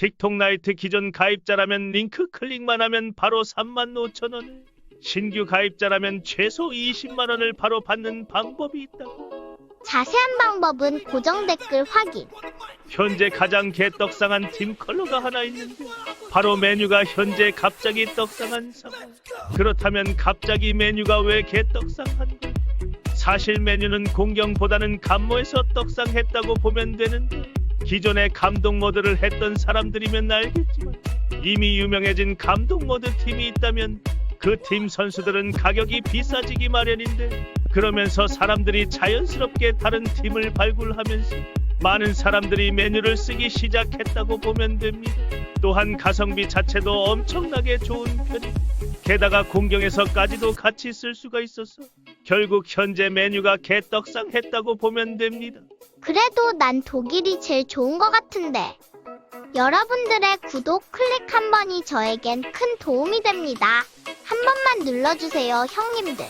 틱톡 나이트 기존 가입자라면 링크 클릭만 하면 바로 3만 5천 원을 신규 가입자라면 최소 20만 원을 바로 받는 방법이 있다고. 자세한 방법은 고정 댓글 확인. 현재 가장 개떡상한 팀 컬러가 하나 있는데 바로 메뉴가 현재 갑자기 떡상한 상황. 그렇다면 갑자기 메뉴가 왜 개떡상한가? 사실 메뉴는 공경보다는 감모에서 떡상했다고 보면 되는데 기존에 감동 모드를 했던 사람들이면 알겠지만 이미 유명해진 감동 모드 팀이 있다면 그 팀 선수들은 가격이 비싸지기 마련인데 그러면서 사람들이 자연스럽게 다른 팀을 발굴하면서 많은 사람들이 메뉴를 쓰기 시작했다고 보면 됩니다. 또한 가성비 자체도 엄청나게 좋은 편이 게다가 공경에서까지도 같이 쓸 수가 있어서 결국 현재 메뉴가 개떡상했다고 보면 됩니다. 그래도 난 독일이 제일 좋은 것 같은데. 여러분들의 구독 클릭 한 번이 저에겐 큰 도움이 됩니다. 한 번만 눌러주세요, 형님들.